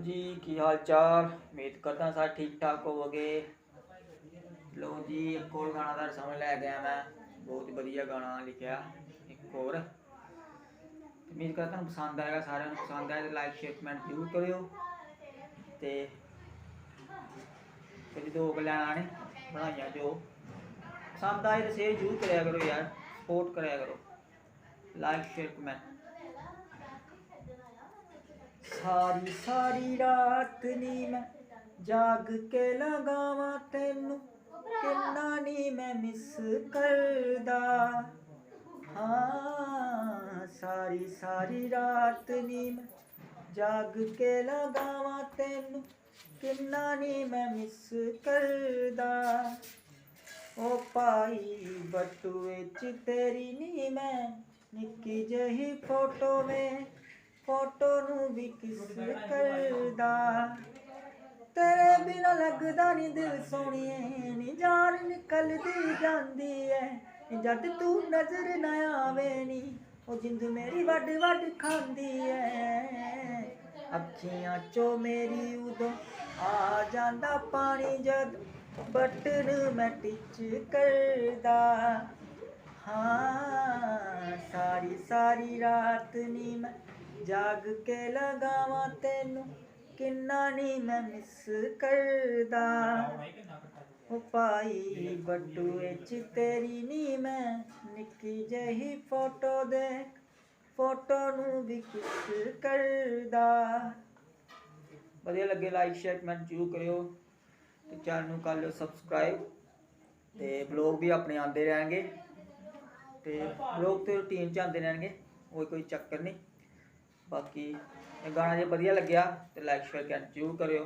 ਜੀ ਕੀ ਹਾਲ ਚਾਲ ਉਮੀਦ ਕਰਦਾ ਸਾਰੇ ਠੀਕ ਠਾਕ ਹੋਵੋਗੇ। ਲੋ ਜੀ, ਇੱਕ ਹੋਰ ਗਾਣਾ ਦਾ ਸਮਝ ਲੈ ਗਿਆ ਮੈਂ। ਬਹੁਤ ਵਧੀਆ ਗਾਣਾ ਲਿਖਿਆ, ਇੱਕ ਹੋਰ। ਉਮੀਦ ਕਰਦਾ ਤੁਹਾਨੂੰ ਪਸੰਦ ਆਏਗਾ, ਸਾਰਿਆਂ ਨੂੰ ਪਸੰਦ ਆਏ ਤਾਂ ਲਾਈਕ ਸ਼ੇਅਰ ਕਮੈਂਟ ਜ਼ਰੂਰ ਕਰਿਓ। ਤੇ ਤੇ ਦੋ ਗਲਾਂ ਨੇ, ਬਣਾਈਆਂ ਜੋ। ਪਸੰਦ ਆਏ ਤੇ ਸ਼ੇਅਰ ਜ਼ਰੂਰ ਕਰਿਆ ਕਰੋ ਯਾਰ ਸਪੋਰਟ ਕਰਿਆ ਕਰੋ। ਲਾਈਕ ਸ਼ੇਅਰ ਕਮੈਂਟ ਸਾਰੀ ਸਾਰੀ ਰਾਤ ਨੀ ਮੈਂ ਜਾਗ ਕੇ ਲਗਾਵਾਂ ਤੈਨੂੰ। ਕਿੰਨਾ ਨੀ ਮੈਂ ਮਿਸ ਕਰਦਾ। ਹਾਂ, ਸਾਰੀ ਸਾਰੀ ਰਾਤ ਨੀ ਮੈਂ ਜਾਗ ਕੇ ਲਗਾਵਾਂ ਤੈਨੂੰ। ਕਿੰਨਾ ਨੀ ਮੈਂ ਮਿਸ ਕਰਦਾ। ਓ ਪਾਈ ਬਟੂਏ ਚ ਤੇਰੀ ਨੀ ਮੈਂ ਨਿੱਕੀ ਜਿਹੀ ਫੋਟੋ ਵੇ ਫੋਟੋ ਨੂੰ ਵੀ ਕਿਸ ਕਰਦਾ ਤੇਰੇ ਬਿਨਾ ਲੱਗਦਾ ਨਹੀਂ ਦਿਲ ਸੋਹਣੀਏ, ਨੀ ਜਾਨ ਨਿਕਲਦੀ ਜਾਂਦੀ ਐ। ਜਦ ਤੂੰ ਨਜ਼ਰ ਨਾ ਆਵੇ ਨੀ, ਉਹ ਜਿੰਦ ਮੇਰੀ ਵੱਡ ਵੱਡ ਖਾਂਦੀ ਐ। ਅੱਖੀਆਂ ਚੋਂ ਮੇਰੀ ਉਦੋਂ ਆ ਜਾਂਦਾ ਪਾਣੀ ਜਦ ਬਟਨ ਮੈਂ ਟਿਚ ਕਰਦਾ। ਹਾਂ, ਸਾਰੀ ਸਾਰੀ ਰਾਤ ਨੀ ਮੈਂ ਜਾਗ ਕੇ ਲਗਾਵਾਂ ਤੈਨੂੰ, ਕਿੰਨਾ ਨੀ ਮੈਂ ਮਿਸ ਕਰਦਾ। ਉਹ ਭਾਈ ਬੱਟੂਏ ਚ ਤੇਰੀ ਨੀ ਮੈਂ, ਨਿੱਕੀ ਜਿਹੀ ਫੋਟੋ ਦੇਖ ਫੋਟੋ ਨੂੰ ਵੀ ਕਿਸ ਕਰਦਾ। ਵਧੀਆ ਲੱਗੇ ਲਾਈਕ ਸ਼ੇਅਰ ਕਮੈਂਟ ਜ਼ਰੂਰ ਕਰਿਓ ਤੇ ਚੈਨਲ ਨੂੰ ਕਰ ਲਿਓ ਸਬਸਕ੍ਰਾਈਬ ਤੇ ਬਲੌਗ ਵੀ ਆਪਣੇ ਆਉਂਦੇ ਰਹਿਣਗੇ ਤੇ ਬਲੌਗ ਤੇ ਰੂਟੀਨ ਚ ਆਉਂਦੇ ਰਹਿਣਗੇ ਉਹ ਕੋਈ ਚੱਕਰ ਨਹੀਂ। ਬਾਕੀ ਇਹ ਗਾਣਾ ਜੇ ਵਧੀਆ ਲੱਗਿਆ ਤੇ ਲਾਈਕ ਸ਼ੇਅਰ ਕਮੈਂਟ ਜ਼ਰੂਰ ਕਰਿਓ।